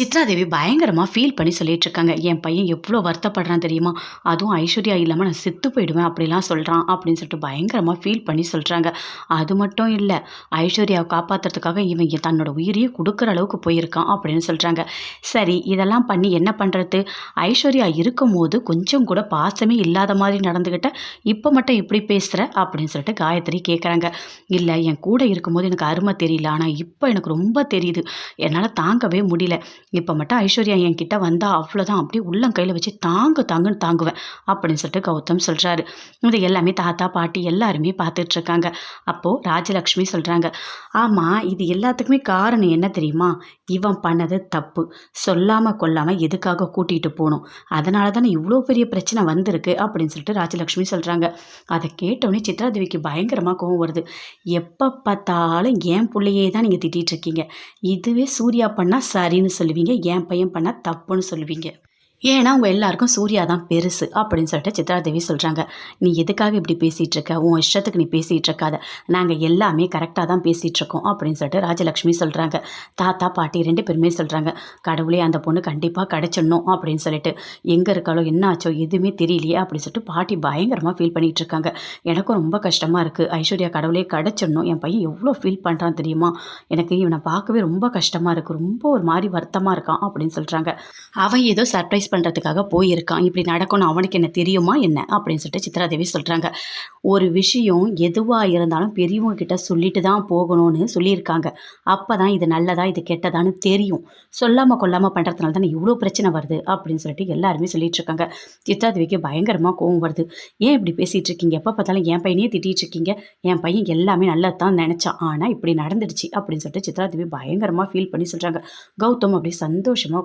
சித்ராதேவி பயங்கரமாக ஃபீல் பண்ணி சொல்லிட்டு இருக்காங்க என் பையன் எவ்வளோ வருத்தப்படுறான் தெரியுமா? அதுவும் ஐஸ்வர்யா இல்லாமல் நான் செத்து போயிடுவேன் அப்படிலாம் சொல்கிறான் அப்படின்னு சொல்லிட்டு பயங்கரமாக ஃபீல் பண்ணி சொல்கிறாங்க அது மட்டும் இல்லை ஐஸ்வர்யாவை காப்பாற்றுறதுக்காக இவன் தன்னோட உயிரையே கொடுக்குற அளவுக்கு போயிருக்கான் அப்படின்னு சொல்கிறாங்க சரி இதெல்லாம் பண்ணி என்ன பண்ணுறது ஐஸ்வர்யா இருக்கும்போது கொஞ்சம் கூட பாசமே இல்லாத மாதிரி நடந்துக்கிட்ட இப்போ மட்டும் இப்படி பேசுகிற அப்படின்னு சொல்லிட்டு காயத்ரி கேட்குறாங்க இல்லை என் கூட இருக்கும்போது எனக்கு அருமை தெரியல ஆனால் இப்போ எனக்கு ரொம்ப தெரியுது. என்னால் தாங்கவே முடியல. இப்போ மட்டும் ஐஸ்வர்யா என் கிட்டே வந்தால் அவ்வளோதான் அப்படியே உள்ளங்கையில் வச்சு தாங்கு தாங்குன்னு தாங்குவேன். அப்படின்னு சொல்லிட்டு கௌதம் சொல்கிறாரு இது எல்லாமே தாத்தா பாட்டி எல்லாருமே பார்த்துட்ருக்காங்க அப்போது ராஜலக்ஷ்மி சொல்கிறாங்க ஆமாம் இது எல்லாத்துக்குமே காரணம் என்ன தெரியுமா? இவன் பண்ணது தப்பு. சொல்லாமல் கொல்லாமல் எதுக்காக கூட்டிகிட்டு போகணும் அதனால தானே இவ்வளோ பெரிய பிரச்சனை வந்திருக்கு. அப்படின்னு சொல்லிட்டு ராஜலக்ஷ்மி சொல்கிறாங்க அதை கேட்டோடனே சித்ராதேவிக்கு பயங்கரமாக கோவம் வருது. எப்போ பார்த்தாலும் என் பிள்ளையே தான் நீங்கள் திட்டிகிட்டு இருக்கீங்க. இதுவே சூர்யா பண்ணால் சரின்னு சொல்லுவீங்க என் பையன் பண்ணால் தப்புன்னு சொல்லுவீங்க. ஏன்னா உங்கள் எல்லாருக்கும் சூர்யா தான் பெருசு அப்படின்னு சொல்லிட்டு சித்ரா தேவி சொல்கிறாங்க நீ எதுக்காக இப்படி பேசிகிட்டு இருக்க? உன் இஷ்டத்துக்கு நீ பேசிகிட்டு இருக்காத. நாங்கள் எல்லாமே கரெக்டாக தான் பேசிகிட்டு இருக்கோம் அப்படின்னு சொல்லிட்டு ராஜலக்ஷ்மி சொல்கிறாங்க தாத்தா பாட்டி ரெண்டு பேருமே சொல்கிறாங்க கடவுளே அந்த பொண்ணு கண்டிப்பாக கிடச்சிடணும் அப்படின்னு சொல்லிட்டு. எங்கே இருக்காளோ என்ன ஆச்சோ எதுவுமே தெரியலையே அப்படின்னு சொல்லிட்டு பாட்டி பயங்கரமாக ஃபீல் பண்ணிகிட்டு இருக்காங்க. எனக்கும் ரொம்ப கஷ்டமாக இருக்குது ஐஸ்வர்யா கடவுளே கிடச்சிடணும். என் பையன் எவ்வளோ ஃபீல் பண்ணுறான் தெரியுமா? எனக்கு இவனை பார்க்கவே ரொம்ப கஷ்டமாக இருக்குது ரொம்ப ஒரு மாதிரி வருத்தமாக இருக்கான் அப்படின்னு சொல்கிறாங்க அவன் ஏதோ சர்ப்ரைஸ் பண்ணுறதுக்காக போயிருக்கான். இப்படி நடக்கணும் அவனுக்கு என்ன தெரியுமா என்ன? அப்படின்னு சொல்லிட்டு சித்ராதேவி சொல்கிறாங்க ஒரு விஷயம் எதுவாக இருந்தாலும் பெரியவங்க கிட்ட சொல்லிட்டு தான் போகணும்னு சொல்லியிருக்காங்க. அப்போ தான் இது நல்லதா இது கெட்டதான்னு தெரியும். சொல்லாமல் கொல்லாமல் பண்ணுறதுனால தானே இவ்வளோ பிரச்சனை வருது அப்படின்னு சொல்லிட்டு எல்லாருமே சொல்லிட்டு இருக்காங்க. சித்ராதேவிக்கு பயங்கரமாக கோவம் வருது. ஏன் இப்படி பேசிகிட்டு இருக்கீங்க? எப்போ பார்த்தாலும் என் பையனையே திட்டிகிட்டு இருக்கீங்க. என் பையன் எல்லாமே நல்லது தான் நினச்சான். ஆனால் இப்படி நடந்துடுச்சு அப்படின்னு சொல்லிட்டு சித்ராதேவி பயங்கரமாக ஃபீல் பண்ணி சொல்கிறாங்க கௌதம் அப்படியே சந்தோஷமாக